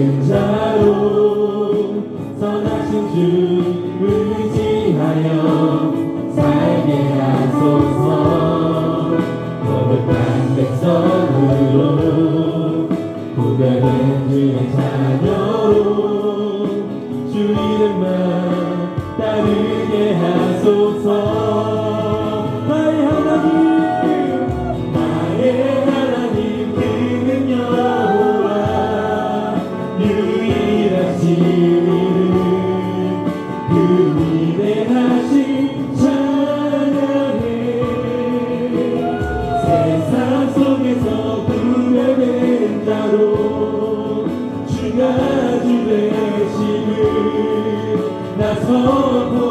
모든 자로 선하신 주 의지하여 살게 하소서. 거룩한 백성으로 구별된 주의 자녀로 주 이름만 지리는 그 위대하신 찬양을 세상 속에서 부르는 자로 주가 주 되심을 나서고